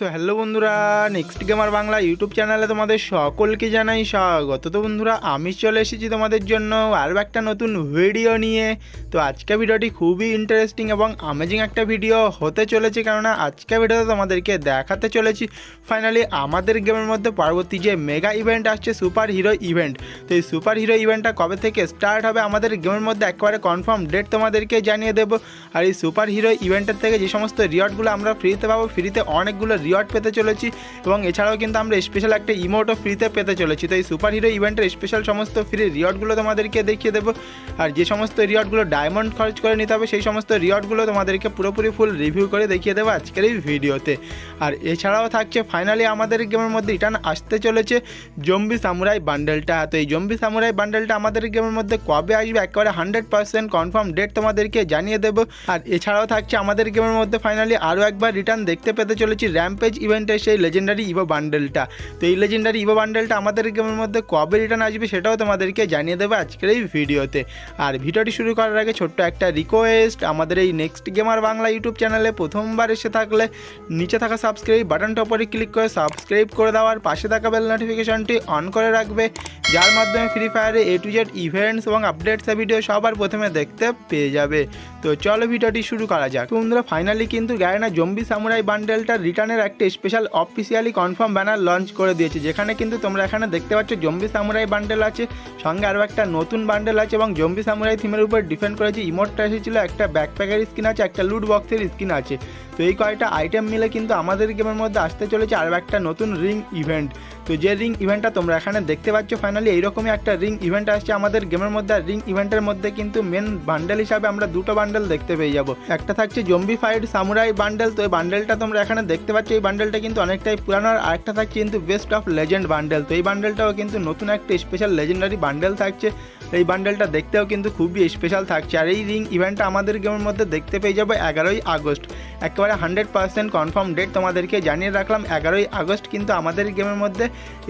So hello বন্ধুরা next gamer Bangla YouTube চ্যানেলে তোমাদের সকলকে জানাই স্বাগত। তো বন্ধুরা, আমি চলে এসেছি তোমাদের জন্য আরও একটা নতুন ভিডিও নিয়ে। তো আজকে ভিডিওটি খুবই ইন্টারেস্টিং এবং আমেজিং একটা ভিডিও হতে চলেছে কেননা আজকে ভিডিওতে তোমাদেরকে দেখাতে চলেছি। ফাইনালি আমাদের গেমের মধ্যে পরবর্তী যে মেগা ইভেন্ট আসছে সুপার হিরো ইভেন্ট তো এই সুপার হিরো ইভেন্টটা কবে থেকে স্টার্ট হবে আমাদের গেমের মধ্যে একেবারে কনফার্ম ডেট তোমাদেরকে জানিয়ে দেবো। আর এই সুপার হিরো ইভেন্টের থেকে যে সমস্ত রিওয়ার্ডগুলো আমরা ফ্রিতে পাবো ফ্রিতে অনেকগুলো রিওয়ার্ড পেতে চলেছি এবং এছাড়াও কিন্তু আমরা স্পেশাল একটা ইমোটও ফ্রিতে পেতে চলেছি। তো এই সুপার হিরো ইভেন্টের স্পেশাল সমস্ত ফ্রি রিওয়ার্ডগুলো তোমাদেরকে দেখিয়ে দেবো। আর যে সমস্ত রিওয়ার্ডগুলো ডায়মন্ড খরচ করে নিতে হবে, সেই সমস্ত রিওয়ার্ডগুলো তোমাদেরকে পুরোপুরি ফুল রিভিউ করে দেখিয়ে দেবো আজকের এই ভিডিওতে আর এছাড়াও থাকছে ফাইনালি আমাদের গেমের মধ্যে রিটার্ন আসতে চলেছে জম্বি সামুরাই বান্ডেলটা তো এই জম্বি সামুরাই বান্ডেলটা আমাদের গেমের মধ্যে কবে আসবে একেবারে হান্ড্রেড পার্সেন্ট কনফার্ম ডেট তোমাদেরকে জানিয়ে দেবো। আর এছাড়াও থাকছে আমাদের গেমের মধ্যে ফাইনালি আরও একবার রিটার্ন দেখতে পেতে চলেছি র্যাম্পেজ ইভেন্টের সেই লেজেন্ডারি ইভো বান্ডেলটা তো এই লেজেন্ডারি ইভো বান্ডেলটা আমাদের গেমের মধ্যে কবে রিটার্ন আসবে সেটাও তোমাদেরকে জানিয়ে দেবে আজকের এই ভিডিওতে। আর ভিডিওটি শুরু করার আগে ছোট্ট একটা রিকোয়েস্ট আমাদের এই নেক্সট গেমার বাংলা ইউটিউব চ্যানেলে প্রথমবার এসে থাকলে নিচে থাকা সাবস্ক্রাইব বাটনটা উপরে ক্লিক করে সাবস্ক্রাইব করে দেওয়ার পাশে থাকা বেল নোটিফিকেশনটি অন করে রাখবে, যার মাধ্যমে ফ্রি ফায়ারে এ টু জেড ইভেন্টস এবং আপডেটস ভিডিও সবার প্রথমে দেখতে পেয়ে যাবে। তো চলো ভিডিওটি শুরু করা যাক। বন্ধুরা ফাইনালি কিন্তু গ্যারেনা জম্বি সামুরাই বান্ডেলটা রিটার্নের একটা special officially confirm banner launch করে দিয়েছে, যেখানে কিন্তু তোমরা এখানে দেখতে পাচ্ছ জম্বি সামুরাই বান্ডেল আছে, সঙ্গে আরও একটা নতুন বান্ডেল আছে এবং জম্বি সামুরাই থিমের উপর ডিপেন্ড করেছে ইমোটটা এসেছিল, একটা ব্যাকপ্যাকের স্কিন আছে, একটা লুট বক্সের স্কিন আছে। তো এই কয়টা আইটেম মিলে কিন্তু আমাদের গেমের মধ্যে আসতে চলেছে আরও একটা নতুন রিং ইভেন্ট তো যে রিং ইভেন্টটা তোমরা এখানে দেখতে পাচ্ছ ফাইনালি এইরকমই একটা রিং ইভেন্ট আসছে আমাদের গেমের মধ্যে, আর রিং ইভেন্টের মধ্যে কিন্তু মেন বান্ডেল হিসাবে আমরা দুটো বান্ডেল দেখতে পেয়ে যাব। একটা থাকছে জম্বি ফাইড সামুরাই বান্ডেল তো এই বান্ডেলটা তোমরা এখানে দেখতে পাচ্ছ এই বান্ডেলটা কিন্তু অনেকটাই পুরানো আর আরেকটা থাকছে কিন্তু বেস্ট অফ লেজেন্ড বান্ডেল তো এই বান্ডেলটাও কিন্তু নতুন একটা স্পেশাল লেজেন্ডারি বান্ডেল থাকছে। এই বান্ডেলটা দেখতেও কিন্তু খুবই স্পেশাল থাকছে। আর এই রিং ইভেন্টটা আমাদের গেমের মধ্যে দেখতে পেয়ে যাব এগারোই আগস্ট। একেবারে হান্ড্রেড পার্সেন্ট কনফার্ম ডেট তোমাদেরকে জানিয়ে রাখলাম, এগারোই আগস্ট কিন্তু আমাদের গেমের মধ্যে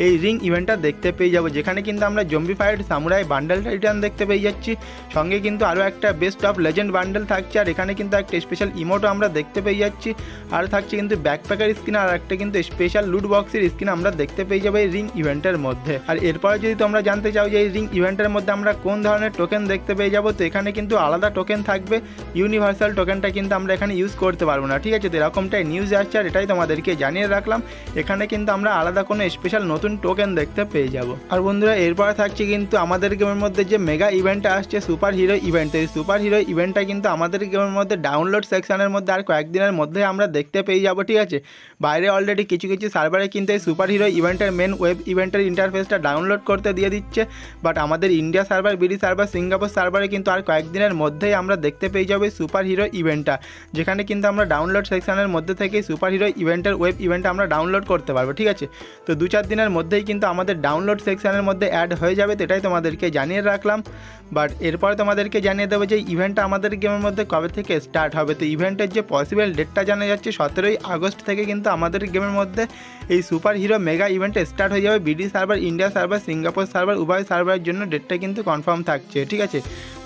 এই রিং ইভেন্টটা দেখতে পেয়ে যাব। যেখানে কিন্তু আমরা জম্বি ফাইড সামুরাই বান্ডেলটা রিটার্ন দেখতে পেয়ে যাচ্ছি। সঙ্গে কিন্তু আরও একটা বেস্ট অফ লেজেন্ড বান্ডেল থাকছে, আর এখানে কিন্তু একটা স্পেশাল ইমোটও আমরা দেখতে পেয়ে যাচ্ছি। আর থাকছে কিন্তু ব্যাকপ্যাকার স্কিন আর একটা কিন্তু স্পেশাল লুট বক্সের স্কিন আমরা দেখতে পেয়ে যাব এই রিং ইভেন্টের মধ্যে। আর এরপরে যদি তোমরা জানতে চাও যে এই রিং ইভেন্টের মধ্যে আমরা কোন ধরনের টোকেন দেখতে পেয়ে যাব, তো এখানে কিন্তু আলাদা টোকেন থাকবে। ইউনিভার্সাল টোকেনটা কিন্তু আমরা এখানে ইউজ করতে পারব না, ঠিক আছে? তো এরকমটাই নিউজ আসছে আর এটাই তোমাদেরকে জানিয়ে রাখলাম। এখানে কিন্তু আমরা আলাদা কোনো স্পেশাল নতুন টোকেন দেখতে পেয়ে যাব। আর বন্ধুরা, এরপরে থাকছে কিন্তু আমাদের গেমের মধ্যে যে মেগা ইভেন্টটা আসছে সুপার হিরো ইভেন্ট এই সুপার হিরো ইভেন্টটা কিন্তু আমাদের গেমের মধ্যে ডাউনলোড সেকশনের মধ্যে আর কয়েকদিনের মধ্যে আমরা দেখতে পেয়ে যাব, ঠিক আছে? বাইরে অলরেডি কিছু কিছু সার্ভারে কিন্তু এই সুপার হিরো ইভেন্টের মেন ওয়েব ইভেন্টের ইন্টারফেসটা ডাউনলোড করতে দিয়ে দিচ্ছে। বাট আমাদের ইন্ডিয়া বিডি সার্ভার, সিঙ্গাপুর সার্ভারে কিন্তু আর কয়েকদিনের মধ্যেই আমরা দেখতে পেয়ে যাব সুপার হিরো ইভেন্টটা। যেখানে কিন্তু আমরা ডাউনলোড সেকশনের মধ্যে থেকে সুপার হিরো ইভেন্টের ওয়েব ইভেন্টটা আমরা ডাউনলোড করতে পারব, ঠিক আছে? তো দু চার দিনের মধ্যেই কিন্তু আমাদের ডাউনলোড সেকশনের মধ্যে অ্যাড হয়ে যাবে, তো এটাই তোমাদেরকে জানিয়ে রাখলাম। বাট এরপরে তোমাদেরকে জানিয়ে দেবো যে ইভেন্টটা আমাদের গেমের মধ্যে কবে থেকে স্টার্ট হবে? তো ইভেন্টের যে পসিবল ডেটটা জানা যাচ্ছে, সতেরোই আগস্ট থেকে কিন্তু আমাদের গেমের মধ্যে এই super hero mega event start হয়ে যাবে। BD server, India server, Singapore server, উভয় সার্ভারের জন্য ডেটটা কিন্তু কনফার্ম থাকছে, ঠিক আছে?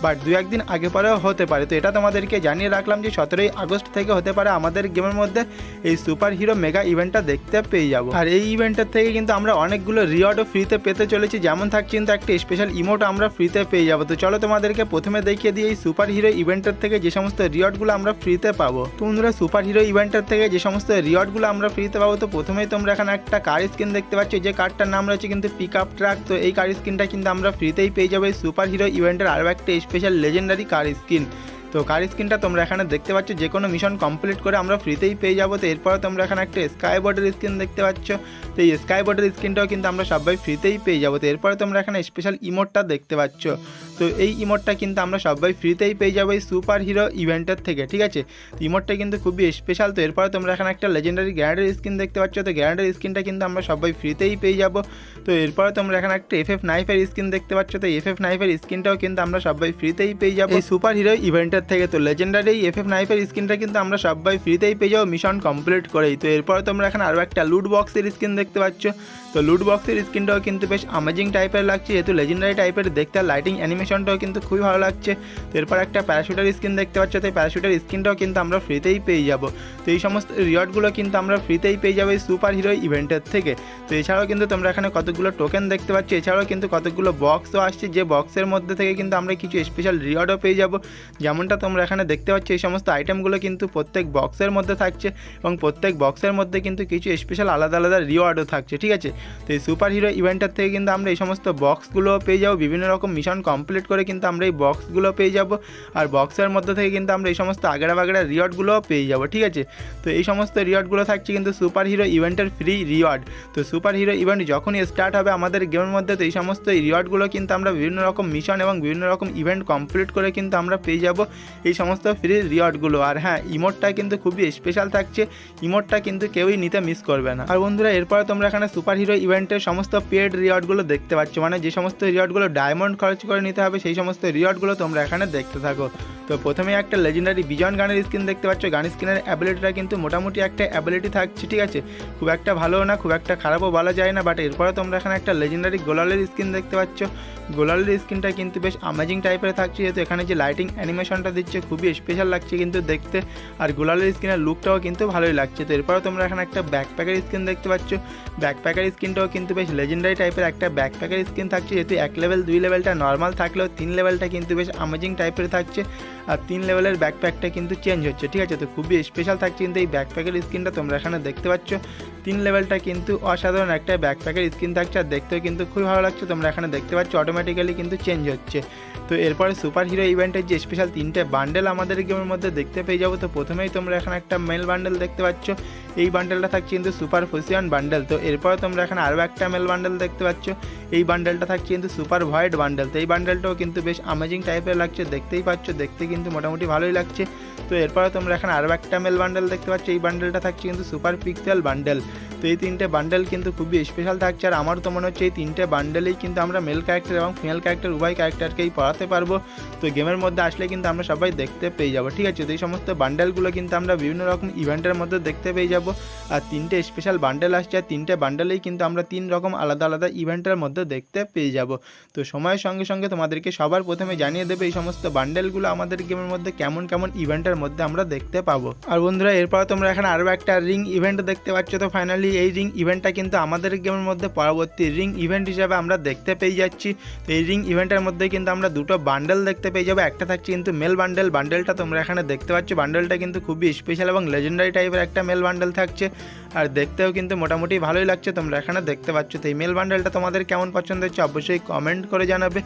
বাট দু একদিন আগে পরেও হতে পারে। তো এটা তোমাদেরকে জানিয়ে রাখলাম যে সতেরোই আগস্ট থেকে হতে পারে আমাদের গেমের মধ্যে এই সুপার হিরো মেগা ইভেন্টটা দেখতে পেয়ে যাব। আর এই ইভেন্টের থেকে কিন্তু আমরা অনেকগুলো রিওয়ার্ডও ফ্রিতে পেতে চলেছি। যেমন থাকছে কিন্তু একটা স্পেশাল ইমোট আমরা ফ্রিতে পেয়ে যাব। তো চলো তোমাদেরকে প্রথমে দেখিয়ে দিই এই সুপার হিরো ইভেন্টের থেকে যে সমস্ত রিওয়ার্ডগুলো আমরা ফ্রিতে পাবো। তো বন্ধুরা সুপার হিরো ইভেন্টের থেকে যে সমস্ত রিওয়ার্ডগুলো আমরা ফ্রিতে পাবো, তো প্রথমেই তোমরা এখানে একটা কার স্কিন দেখতে পাচ্ছ। যে কারটার নাম রয়েছে কিন্তু পিক আপ ট্রাক তো এই কার স্কিনটা কিন্তু আমরা ফ্রিতেই পেয়ে যাব। সুপার হিরো ইভেন্টের আরও একটা স্পেশাল লেজেন্ডারি কার স্কিন। তো কার স্কিনটা তোমরা এখানে দেখতে পাচ্ছ, যে কোনো মিশন কমপ্লিট করে আমরা ফ্রিতেই পেয়ে যাব। তো এরপরে তোমরা এখানে একটা স্কাই বোর্ডের স্কিন দেখতে পাচ্ছ। তো এই স্কাই বোর্ডের স্কিনটাও কিন্তু আমরা সবাই ফ্রিতেই পেয়ে যাব। তো এরপরে তোমরা এখানে স্পেশাল ইমোটটা দেখতে পাচ্ছ। তো এই ইমোটটা কিন্তু আমরা সবাই ফ্রিতেই পেয়ে যাব এই সুপার হিরো ইভেন্টের থেকে, ঠিক আছে? ইমোটটা কিন্তু খুবই স্পেশাল তো এরপরে তোমরা এখানে একটা লেজেন্ডারি গ্যারান্ডের স্কিন দেখতে পাচ্ছ। তো গ্যারান্ডের স্কিনটা কিন্তু আমরা সবাই ফ্রিতেই পেয়ে যাব। তো এরপরে তোমরা এখানে একটা এফ এফ নাইফের স্কিন দেখতে পাচ্ছ। তো এফ এফ নাইফের স্কিনটাও কিন্তু আমরা সবাই ফ্রিতেই পেয়ে যাব। এই সুপার হিরো ইভেন্টের থেকে তো লেজেন্ডারি এই এফ এফ নাইফের স্কিনটা কিন্তু আমরা সবাই ফ্রিতেই পেয়ে যাব মিশন কমপ্লিট করেই। তো এরপরে তোমরা এখানে আরও একটা লুট বক্সের স্কিন দেখতে পাচ্ছ। তো লুট বক্সের স্কিনটাও কিন্তু বেশ আমেজিং টাইপের লাগছে, যেহেতু লেজেন্ডারি টাইপের দেখতে লাইটিং অ্যানিমেশনটাও কিন্তু খুবই ভালো লাগছে। তো এরপর একটা প্যারাশুটার স্কিন দেখতে পাচ্ছ, তো এই প্যারাশুটার স্কিনটাও কিন্তু আমরা ফ্রিতেই পেয়ে যাব। তো এই সমস্ত রিওয়ার্ডগুলো কিন্তু আমরা ফ্রিতেই পেয়ে যাব এই সুপার হিরো ইভেন্টের থেকে। তো এছাড়াও কিন্তু তোমরা এখানে কতগুলো টোকেন দেখতে পাচ্ছ, এছাড়াও কিন্তু কতগুলো বক্সও আসছে, যে বক্সের মধ্যে থেকে কিন্তু আমরা কিছু স্পেশাল রিওয়ার্ডও পেয়ে যাব। যেমনটা তোমরা এখানে দেখতে পাচ্ছ, এই সমস্ত আইটেমগুলো কিন্তু প্রত্যেক বক্সের মধ্যে থাকছে এবং প্রত্যেক বক্সের মধ্যে কিন্তু কিছু স্পেশাল আলাদা আলাদা রিওয়ার্ডও থাকছে, ঠিক আছে? তো এই সুপার হিরো ইভেন্টের থেকে কিন্তু আমরা এই সমস্ত বক্সগুলো পেয়ে যাব, বিভিন্ন রকম মিশন কমপ্লিট করে কিন্তু আমরা এই বক্সগুলো পেয়ে যাব আর বক্সের মধ্যে থেকে কিন্তু আমরা এই সমস্ত আগেরা বাগেরা রিওয়ার্ডগুলোও পেয়ে যাব, ঠিক আছে? তো এই সমস্ত রিওয়ার্ডগুলো থাকছে কিন্তু সুপার হিরো ইভেন্টের ফ্রি রিওয়ার্ড তো সুপার হিরো ইভেন্ট যখনই স্টার্ট হবে আমাদের গেমের মধ্যে, তো এই সমস্ত রিওয়ার্ডগুলো কিন্তু আমরা বিভিন্ন রকম মিশন এবং বিভিন্ন রকম ইভেন্ট কমপ্লিট করে কিন্তু আমরা পেয়ে যাব এই সমস্ত ফ্রি রিওয়ার্ডগুলো আর হ্যাঁ ইমোটটা কিন্তু খুবই স্পেশাল থাকছে। ইমোটটা কিন্তু কেউই নিতে মিস করবে না। আর বন্ধুরা, এরপরে তোমরা এখানে সুপার হিরো ইভেন্টের সমস্ত পেড রিওয়ার্ডগুলো দেখতে পাচ্ছ। মানে যে সমস্ত রিওয়ার্ডগুলো ডায়মন্ড খরচ করে নিতে হবে, সেই সমস্ত রিওয়ার্ডগুলো তোমরা এখানে দেখতে থাকো। তো প্রথমে একটা লেজেন্ডারি বিজন গানের স্কিন দেখতে পাচ্ছ। গান স্কিনের অ্যাবিলিটিটা কিন্তু মোটামুটি একটা অ্যাবিলিটি থাকছে, ঠিক আছে? খুব একটা ভালো না, খুব একটা খারাপও বলা যায় না বাট এরপরে তোমরা এখানে একটা লেজেন্ডারি গোলালের স্কিন দেখতে পাচ্ছ। গোলালের স্কিনটা কিন্তু বেশ আমেজিং টাইপের থাকছে, যেহেতু এখানে যে লাইটিং অ্যানিমেশনটা দিচ্ছে, খুবই স্পেশাল লাগছে কিন্তু দেখতে। আর গোলালের স্কিনের লুকটাও কিন্তু ভালোই লাগছে। তো এরপরে তোমরা এখানে একটা ব্যাকপ্যাকের স্কিন দেখতে পাচ্ছ। ব্যাকপ্যাকের স্কিনটাও কিন্তু বেশ লেজেন্ডারি টাইপের একটা ব্যাকপ্যাকের স্কিন থাকছে। যেহেতু এক লেভেল দুই লেভেলটা নর্মাল থাকলেও তিন লেভেলটা কিন্তু বেশ আমেজিং টাইপের থাকছে। আর তিন লেভেলের ব্যাকপ্যাকটা কিন্তু চেঞ্জ হচ্ছে, ঠিক আছে? তো খুবই স্পেশাল থাকছে কিন্তু এই ব্যাকপ্যাকের স্কিনটা তোমরা এখানে দেখতে পাচ্ছ। তিন লেভেলটা কিন্তু অসাধারণ একটা ব্যাকপ্যাকের স্কিন থাকছে। আর দেখতেও কিন্তু খুবই ভালো লাগছে। তোমরা এখানে দেখতে পাচ্ছ অটোমেটিক্যালি কিন্তু চেঞ্জ হচ্ছে। তো এরপরে সুপার হিরো ইভেন্টের যে স্পেশাল তিনটে বান্ডেল আমাদের গেমের মধ্যে দেখতে পেয়ে যাব। তো প্রথমেই তোমরা এখানে একটা মেল বান্ডেল দেখতে পাচ্ছ। এই বান্ডেলটা থাকছে কিন্তু সুপার ফুসিয়ন বান্ডেল তো এরপরে তোমরা এখানে আরও একটা মেল বান্ডেল দেখতে পাচ্ছ। এই বান্ডেলটা থাকছে কিন্তু সুপার হোয়াইট বান্ডেল তো এই বান্ডেলটাও কিন্তু বেশ আমেজিং টাইপের লাগছে। দেখতেই পাচ্ছ, দেখতে কিন্তু মোটামুটি ভালোই লাগছে। তো এরপরে তোমরা এখানে আরও একটা মেল বান্ডেল দেখতে পাচ্ছ। এই বান্ডেলটা থাকছে কিন্তু সুপার পিক্সেল বান্ডেল তো এই তিনটে বান্ডেল কিন্তু খুবই স্পেশাল থাকছে। আর আমার তো মনে হচ্ছে এই তিনটে বান্ডেলেই কিন্তু আমরা মেল ক্যারেক্টার এবং ফিমেল ক্যারেক্টার উভয় ক্যারেক্টারকেই পড়াতে পারব। তো গেমের মধ্যে আসলে কিন্তু আমরা সবাই দেখতে পেয়ে যাব। ঠিক আছে, তো এই সমস্ত বান্ডেলগুলো কিন্তু আমরা বিভিন্ন রকম ইভেন্টের মধ্যে দেখতে পেয়ে যাব। আর তিনটে স্পেশাল বান্ডেল আসছে, আর তিনটে বান্ডেলেই কিন্তু আমরা তিন রকম আলাদা আলাদা ইভেন্টের মধ্যে দেখতে পেয়ে যাব। তো সময়ের সঙ্গে সঙ্গে তোমাদেরকে সবার প্রথমে জানিয়ে দেবে এই সমস্ত বান্ডেলগুলো আমাদের গেমের মধ্যে কেমন কেমন ইভেন্টের মধ্যে আমরা দেখতে পাবো। আর বন্ধুরা, এরপর তোমরা এখানে আরও একটা রিং ইভেন্ট দেখতে পাচ্ছ। তো ফাইনালি এই রিং ইভেন্টটা কিন্তু আমাদের গেমের মধ্যে পরবর্তী রিং ইভেন্ট হিসাবে আমরা দেখতে পেয়ে যাচ্ছি। তো এই রিং ইভেন্টের মধ্যে কিন্তু আমরা দুটো বান্ডেল দেখতে পেয়ে যাব। একটা থাকছে কিন্তু মেল বান্ডেল বান্ডেলটা তোমরা এখানে দেখতে পাচ্ছ। বান্ডেলটা কিন্তু খুবই স্পেশাল এবং লেজেন্ডারি টাইপের একটা মেল বান্ডেল থাকছে। আর দেখতেও কিন্তু মোটামুটি ভালোই লাগছে, তোমরা এখানে দেখতে পাচ্ছ। তো এই মেল বান্ডেলটা তোমাদের কেমন পছন্দ হচ্ছে অবশ্যই কমেন্ট করে জানাবে।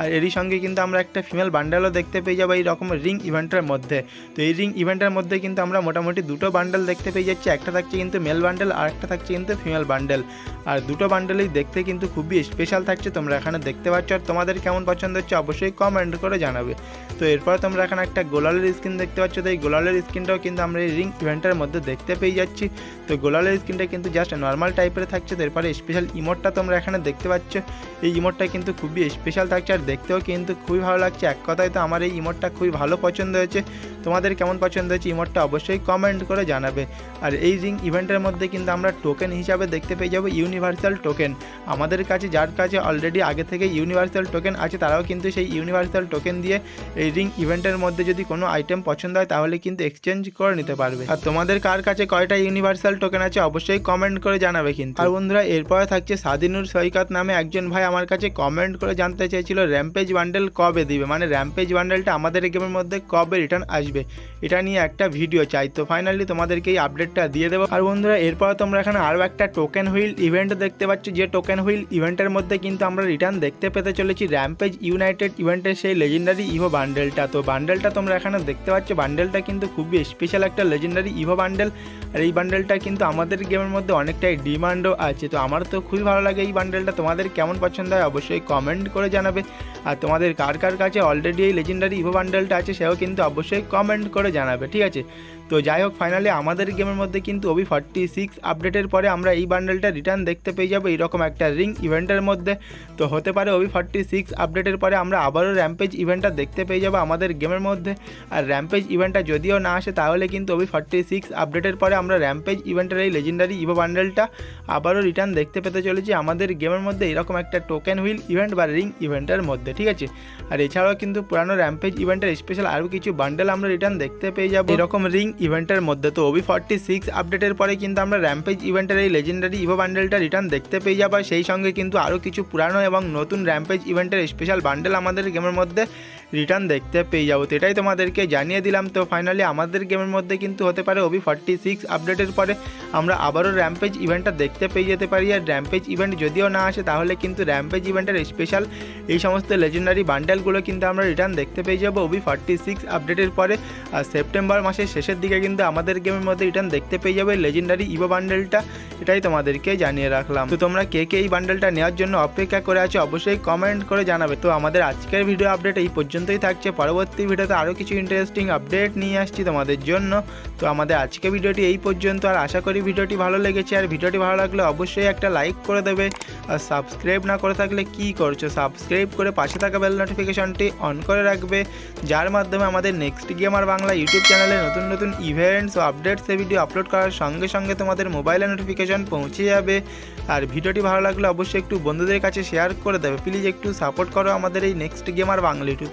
আর এরই সঙ্গে কিন্তু আমরা একটা ফিমেল বান্ডেলও দেখতে পেয়ে যাব এই রকম রিং ইভেন্টের মধ্যে। তো এই রিং ইভেন্টের মধ্যে কিন্তু আমরা মোটামুটি দুটো বান্ডেল দেখতে পেয়ে যাচ্ছি, একটা থাকছে কিন্তু মেল বান্ডেল আর একটা থাকছে কিন্তু ফিমেল বান্ডেল আর দুটো বান্ডেলই দেখতে কিন্তু খুবই স্পেশাল থাকছে, তোমরা এখানে দেখতে পাচ্ছ। আর তোমাদের কেমন পছন্দ হচ্ছে অবশ্যই কমেন্ট করে জানাবে। তো এরপর তোমরা এখানে একটা গোলালের স্ক্রিন দেখতে পাচ্ছ, তো এই গোলালের স্ক্রিনটাও কিন্তু আমরা এই রিং ইভেন্টের মধ্যে দেখতে পেয়ে যাচ্ছি। তো গোলালের স্কিনটা কিন্তু জাস্ট নর্মাল টাইপের থাকছে এরপরে স্পেশাল ইমোটটা তোমরা এখানে দেখতে পাচ্ছ। এই ইমোটটা কিন্তু খুবই স্পেশাল থাকছে আর দেখতেও কিন্তু খুবই ভালো লাগছে। এক কথায় তো আমার এই ইমোটটা খুবই ভালো পছন্দ হয়েছে। তোমাদের কেমন পছন্দ হয়েছে ইমোটটা অবশ্যই কমেন্ট করে জানাবে। আর এই রিং ইভেন্টের মধ্যে কিন্তু আমরা টোকেন হিসাবে দেখতে পেয়ে যাব ইউনিভার্সাল টোকেন আমাদের কাছে, যার কাছে অলরেডি আগে থেকে ইউনিভার্সাল টোকেন আছে, তারাও কিন্তু সেই ইউনিভার্সাল টোকেন দিয়ে এই রিং ইভেন্টের মধ্যে যদি কোনো আইটেম পছন্দ হয়, তাহলে কিন্তু এক্সচেঞ্জ করে নিতে পারবে। আর তোমাদের কার কাছে কয়টা ইউনিভার্সাল টোকেন আছে, অবশ্যই কমেন্ট করে জানাবে কিন্তু। আর বন্ধুরা, এরপরে থাকছে স্বাধীনুর সৈকত নামে একজন ভাই আমার কাছে কমেন্ট করে জানতে চেয়েছিল র্যাম্পেজ বান্ডেল কবে দিবে? মানে র্যাম্পেজ বান্ডেলটা আমাদের গেমের মধ্যে কবে রিটার্ন আসবে, এটা নিয়ে একটা ভিডিও চাই। তো ফাইনালি তোমাদেরকে এই আপডেটটা দিয়ে দেবো। আর বন্ধুরা, এরপর তোমরা এখানে আরও একটা টোকেন হুইল ইভেন্ট দেখতে পাচ্ছ। যে টোকেন হুইল ইভেন্টের মধ্যে কিন্তু আমরা রিটার্ন দেখতে পেতে চলেছি র্যাম্পেজ ইউনাইটেড ইভেন্টের সেই লেজেন্ডারি ইভো বান্ডেলটা তো বান্ডেলটা তোমরা এখানে দেখতে পাচ্ছ। বান্ডেলটা কিন্তু খুবই স্পেশাল একটা লেজেন্ডারি ইভো বান্ডেল আর এই বান্ডেলটা কিন্তু আমাদের গেমের মধ্যে অনেকটাই ডিমান্ডও আছে, তো আমার তো খুবই ভালো লাগে এই বান্ডেলটা তোমাদের কেমন পছন্দ হয় অবশ্যই কমেন্ট করে জানাবে। আর তোমাদের কার কার কাছে অলরেডি এই লেজেন্ডারি ইভো বান্ডেলটা আছে, সেও কিন্তু অবশ্যই কমেন্ট করে জানাবে, ঠিক আছে? তো যাই হোক ফাইনালি আমাদের গেমের মধ্যে কিন্তু ওবি ফর্টি সিক্স আপডেটের পরে আমরা এই বান্ডেলটা রিটার্ন দেখতে পেয়ে যাব, এইরকম একটা রিং ইভেন্টের মধ্যে। তো হতে পারে ওবি ফর্টি সিক্স আপডেটের পরে আমরা আবারও র্যাম্পেজ ইভেন্টটা দেখতে পেয়ে যাব আমাদের গেমের মধ্যে। আর র্যাম্পেজ ইভেন্টটা যদিও না আসে, তাহলে কিন্তু ওবি ফর্টি সিক্স আপডেটের পরে আমরা র্যাম্পেজ ইভেন্টের এই লেজেন্ডারি ইভো বান্ডেলটা আবারও রিটার্ন দেখতে পেতে চলেছি আমাদের গেমের মধ্যে এরকম একটা টোকেন হুইল ইভেন্ট বা রিং ইভেন্টের মধ্যে, ঠিক আছে? আর এছাড়াও কিন্তু পুরানো র্যাম্পেজ ইভেন্টের স্পেশাল আরও কিছু বান্ডেল আমরা রিটার্ন দেখতে পেয়ে যাব। এরকম রিং ইভেন্টের মধ্যে। তো ওবি ফর্টি সিক্স আপডেটের পরে কিন্তু আমরা র্যাম্পেজ ইভেন্টের এই লেজেন্ডারি ইভো বান্ডেলটা রিটার্ন দেখতে পেয়ে যাব। সেই সঙ্গে কিন্তু আরও কিছু পুরানো এবং নতুন র্যাম্পেজ ইভেন্টের স্পেশাল বান্ডেল আমাদের গেমের মধ্যে রিটার্ন দেখতে পেয়ে যাব। তো এটাই তোমাদেরকে জানিয়ে দিলাম। তো ফাইনালি আমাদের গেমের মধ্যে কিন্তু হতে পারে ওবি ফর্টি সিক্স আপডেটের পরে আমরা আবারও র্যাম্পেজ ইভেন্টটা দেখতে পেয়ে যেতে পারি। আর র্যাম্পেজ ইভেন্ট যদিও না আসে, তাহলে কিন্তু র্যাম্পেজ ইভেন্টের স্পেশাল এই সমস্ত লেজেন্ডারি বান্ডেলগুলো কিন্তু আমরা রিটার্ন দেখতে পেয়ে যাব ওবি ফর্টি সিক্স আপডেটের পরে। আর সেপ্টেম্বর মাসের শেষের দিকে কিন্তু আমাদের গেমের মধ্যে রিটার্ন দেখতে পেয়ে যাবে লেজেন্ডারি ইভো বান্ডেলটা এটাই তোমাদেরকে জানিয়ে রাখলাম। তো তোমরা কে কে এই বান্ডেলটা নেওয়ার জন্য অপেক্ষা করে আছো, অবশ্যই কমেন্ট করে জানাবে। তো আমাদের আজকের ভিডিও আপডেট এই পর্যন্তই থাকছে। পরবর্তী ভিডিওতে আরও কিছু ইন্টারেস্টিং আপডেট নিয়ে আসছি তোমাদের জন্য। তো আমাদের আজকে ভিডিওটি এই পর্যন্ত। আর আশা করি ভিডিওটি ভালো লেগেছে। আর ভিডিওটি ভালো লাগলে অবশ্যই একটা লাইক করে দেবে। আর সাবস্ক্রাইব না করে থাকলে কি করছ? সাবস্ক্রাইব করে পাশে থাকা বেল নোটিফিকেশনটি অন করে রাখবে। যার মাধ্যমে আমাদের নেক্সট গেমার বাংলা ইউটিউব চ্যানেলে নতুন নতুন ইভেন্টস ও আপডেটস ভিডিও আপলোড করার সঙ্গে সঙ্গে তোমাদের মোবাইলে নোটিফিকেশন পৌঁছে যাবে। আর ভিডিওটি ভালো লাগলে অবশ্যই একটু বন্ধুদের কাছে শেয়ার করে দেবে। প্লিজ একটু সাপোর্ট করো আমাদের এই নেক্সট গেমার বাংলা ইউটিউব